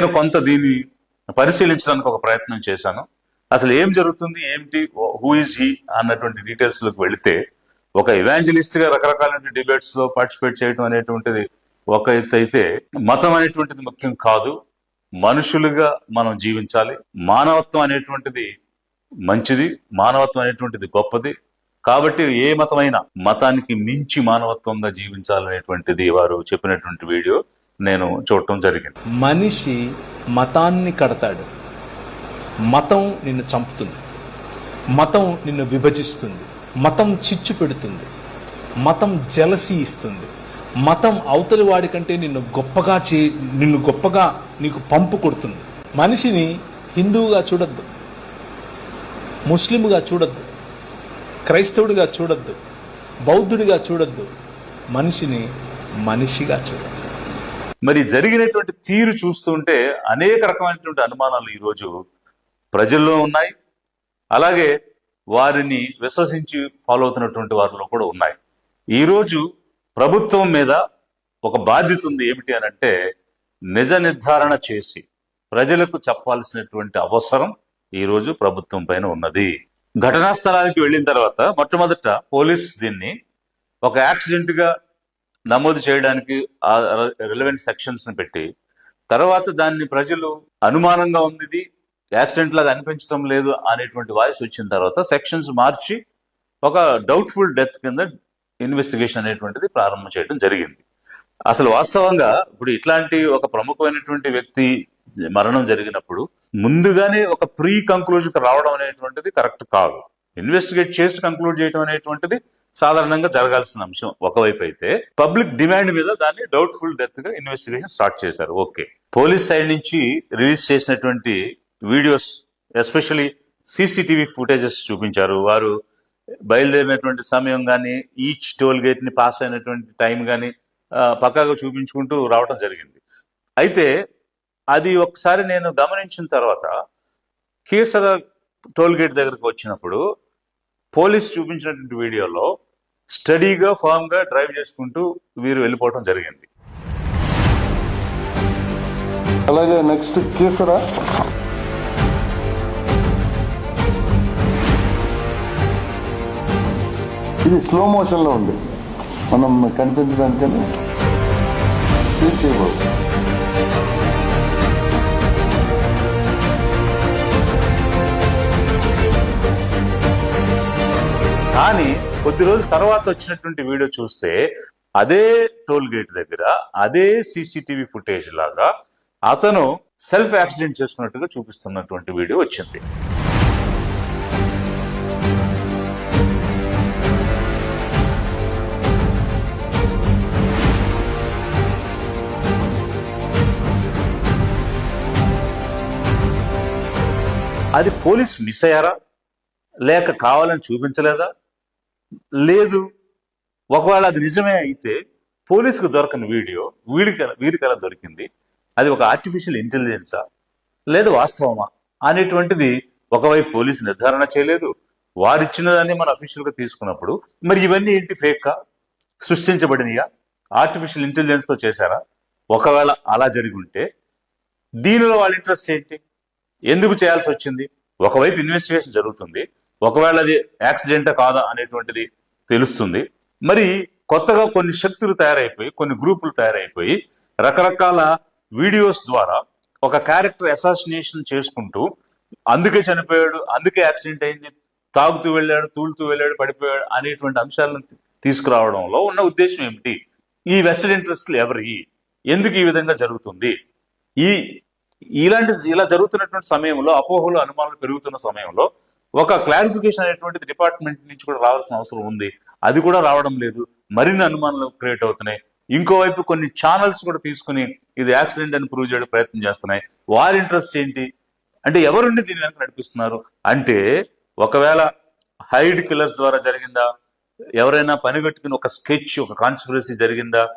నేను కొంత దీన్ని పరిశీలించడానికి ఒక ప్రయత్నం చేశాను. అసలు ఏం జరుగుతుంది? ఏమిటి? హూ ఇస్ హీ అన్నటువంటి డీటెయిల్స్లోకి వెళితే ఒక ఇవాంజలిస్ట్గా రకరకాల డిబేట్స్లో పార్టిసిపేట్ చేయడం అనేటువంటిది ఒక ఎత్తు అయితే మతం అనేటువంటిది ముఖ్యం కాదు. మనుషులుగా మనం జీవించాలి. మానవత్వం అనేటువంటిది మంచిది. మానవత్వం అనేటువంటిది గొప్పది. కాబట్టి ఏ మతమైనా మతానికి మించి మానవత్వంగా జీవించాలనేటువంటిది వారు చెప్పినటువంటి వీడియో. నేను చూడటం జరిగింది. మనిషి మతాన్ని కడతాడు. మతం నిన్ను చంపుతుంది. మతం నిన్ను విభజిస్తుంది. మతం చిచ్చు పెడుతుంది. మతం జలసి ఇస్తుంది. మతం అవతలి వాడి కంటే నిన్ను గొప్పగా చే నిన్ను గొప్పగా నీకు పంపు కొడుతుంది. మనిషిని హిందువుగా చూడొద్దు. ముస్లింగా చూడొద్దు. క్రైస్తవుడిగా చూడొద్దు. బౌద్ధుడిగా చూడొద్దు. మనిషిని మనిషిగా చూడొద్దు. మరి జరిగినటువంటి తీరు చూస్తుంటే అనేక రకమైనటువంటి అనుమానాలు ఈరోజు ప్రజల్లో ఉన్నాయి. అలాగే వారిని విశ్వసించి ఫాలో అవుతున్నటువంటి వారిలో కూడా ఉన్నాయి. ఈరోజు ప్రభుత్వం మీద ఒక బాధ్యత ఉంది ఏమిటి అని అంటే నిజ నిర్ధారణ చేసి ప్రజలకు చెప్పాల్సినటువంటి అవసరం ఈరోజు ప్రభుత్వం పైన ఉన్నది. ఘటనా స్థలానికి వెళ్ళిన తర్వాత మొట్టమొదట పోలీస్ దీన్ని ఒక యాక్సిడెంట్గా నమోదు చేయడానికి ఆ రిలవెంట్ సెక్షన్స్ని పెట్టి తర్వాత దాన్ని ప్రజలు అనుమానంగా ఉంది ఇది యాక్సిడెంట్ లాగా అనిపించడం లేదు అనేటువంటి వాయిస్ వచ్చిన తర్వాత సెక్షన్స్ మార్చి ఒక డౌట్ఫుల్ డెత్ కింద ఇన్వెస్టిగేషన్ అనేటువంటిది ప్రారంభం చేయడం జరిగింది. అసలు వాస్తవంగా ఇప్పుడు ఇట్లాంటి ఒక ప్రముఖమైనటువంటి వ్యక్తి మరణం జరిగినప్పుడు ముందుగానే ఒక ప్రీ కంక్లూజన్ రావడం అనేటువంటిది కరెక్ట్ కాదు. ఇన్వెస్టిగేట్ చేసి కంక్లూడ్ చేయడం అనేటువంటిది సాధారణంగా జరగాల్సిన అంశం ఒకవైపు అయితే పబ్లిక్ డిమాండ్ మీద దాన్ని డౌట్ఫుల్ డెత్గా ఇన్వెస్టిగేషన్ స్టార్ట్ చేశారు. ఓకే. పోలీస్ సైడ్ నుంచి రిలీజ్ చేసినటువంటి వీడియోస్ ఎస్పెషలీ సీసీటీవీ ఫుటేజెస్ చూపించారు. వారు బయలుదేరినటువంటి సమయం కానీ ఈచ్ టోల్ గేట్ని పాస్ అయినటువంటి టైం కానీ పక్కాగా చూపించుకుంటూ రావడం జరిగింది. అయితే అది ఒకసారి నేను గమనించిన తర్వాత కేసర టోల్ గేట్ దగ్గరకు వచ్చినప్పుడు పోలీస్ చూపించినటువంటి వీడియోలో స్టడీగా ఫామ్గా డ్రైవ్ చేసుకుంటూ వీరు వెళ్ళిపోవడం జరిగింది. అలాగే నెక్స్ట్ కీసరా ఇది స్లో మోషన్లో ఉంది. మనం కనిపించడానికని చేయకూడదు. కానీ కొద్ది రోజుల తర్వాత వచ్చినటువంటి వీడియో చూస్తే అదే టోల్ గేట్ దగ్గర అదే సీసీటీవీ ఫుటేజ్ లాగా అతను సెల్ఫ్ యాక్సిడెంట్ చేసుకున్నట్టుగా చూపిస్తున్నటువంటి వీడియో వచ్చింది. అది పోలీస్ మిస్ అయ్యారా? లేక కావాలని చూపించలేదా? లేదు. ఒకవేళ అది నిజమే అయితే పోలీసుకు దొరకని వీడియో వీడికి వీడికల దొరికింది. అది ఒక ఆర్టిఫిషియల్ ఇంటెలిజెన్సా లేదు వాస్తవమా? అనేటువంటిది ఒకవైపు పోలీసు నిర్ధారణ చేయలేదు. వారిచ్చిన దాన్ని మనం అఫీషియల్గా తీసుకున్నప్పుడు మరి ఇవన్నీ ఏంటి ఫేక్కా సృష్టించబడినయా? ఆర్టిఫిషియల్ ఇంటెలిజెన్స్తో చేశారా? ఒకవేళ అలా జరిగి ఉంటే దీనిలో వాళ్ళ ఇంట్రెస్ట్ ఏంటి? ఎందుకు చేయాల్సి వచ్చింది? ఒకవైపు ఇన్వెస్టిగేషన్ జరుగుతుంది. ఒకవేళ అది యాక్సిడెంటా కాదా అనేటువంటిది తెలుస్తుంది. మరి కొత్తగా కొన్ని శక్తులు తయారైపోయి కొన్ని గ్రూపులు తయారైపోయి రకరకాల వీడియోస్ ద్వారా ఒక క్యారెక్టర్ అసాసినేషన్ చేసుకుంటూ అందుకే చనిపోయాడు అందుకే యాక్సిడెంట్ అయింది తాగుతూ వెళ్ళాడు తూలుతూ వెళ్ళాడు పడిపోయాడు అనేటువంటి అంశాలను తీసుకురావడంలో ఉన్న ఉద్దేశం ఏమిటి? ఈ వెస్టెడ్ ఇంట్రెస్ట్లు ఎవరి? ఎందుకు ఈ విధంగా జరుగుతుంది? ఈ ఇలాంటి ఇలా జరుగుతున్నటువంటి సమయంలో అపోహలు అనుమానాలు పెరుగుతున్న సమయంలో ఒక క్లారిఫికేషన్ అనేటువంటిది డిపార్ట్మెంట్ నుంచి కూడా రావాల్సిన అవసరం ఉంది. అది కూడా రావడం లేదు. మరిన్ని అనుమానాలు క్రియేట్ అవుతున్నాయి. ఇంకోవైపు కొన్ని ఛానల్స్ కూడా తీసుకుని ఇది యాక్సిడెంట్ అని ప్రూవ్ చేయడం ప్రయత్నం చేస్తున్నాయి. వారి ఇంట్రెస్ట్ ఏంటి? అంటే ఎవరుండి దీని వెనక నడిపిస్తున్నారు? అంటే ఒకవేళ హైడ్ కిల్లర్స్ ద్వారా జరిగిందా? ఎవరైనా పనిగట్టుకుని ఒక స్కెచ్ ఒక కాన్స్పిరసీ జరిగిందా?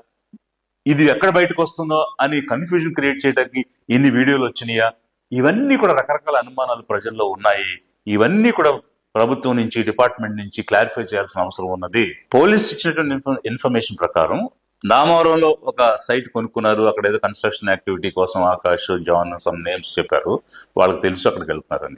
ఇది ఎక్కడ బయటకు వస్తుందో అని కన్ఫ్యూజన్ క్రియేట్ చేయడానికి ఇన్ని వీడియోలు వచ్చినాయా? ఇవన్నీ కూడా రకరకాల అనుమానాలు ప్రజల్లో ఉన్నాయి. ఇవన్నీ కూడా ప్రభుత్వం నుంచి డిపార్ట్మెంట్ నుంచి క్లారిఫై చేయాల్సిన అవసరం ఉన్నది. పోలీస్ ఇచ్చినటువంటి ఇన్ఫర్మేషన్ ప్రకారం నామవరంలో ఒక సైట్ కొనుక్కున్నారు. అక్కడ ఏదో కన్స్ట్రక్షన్ యాక్టివిటీ కోసం ఆకాష్ జాన్ సమ్ నేమ్స్ చెప్పారు. వాళ్ళకి తెలుసు అక్కడికి వెళ్తున్నారని.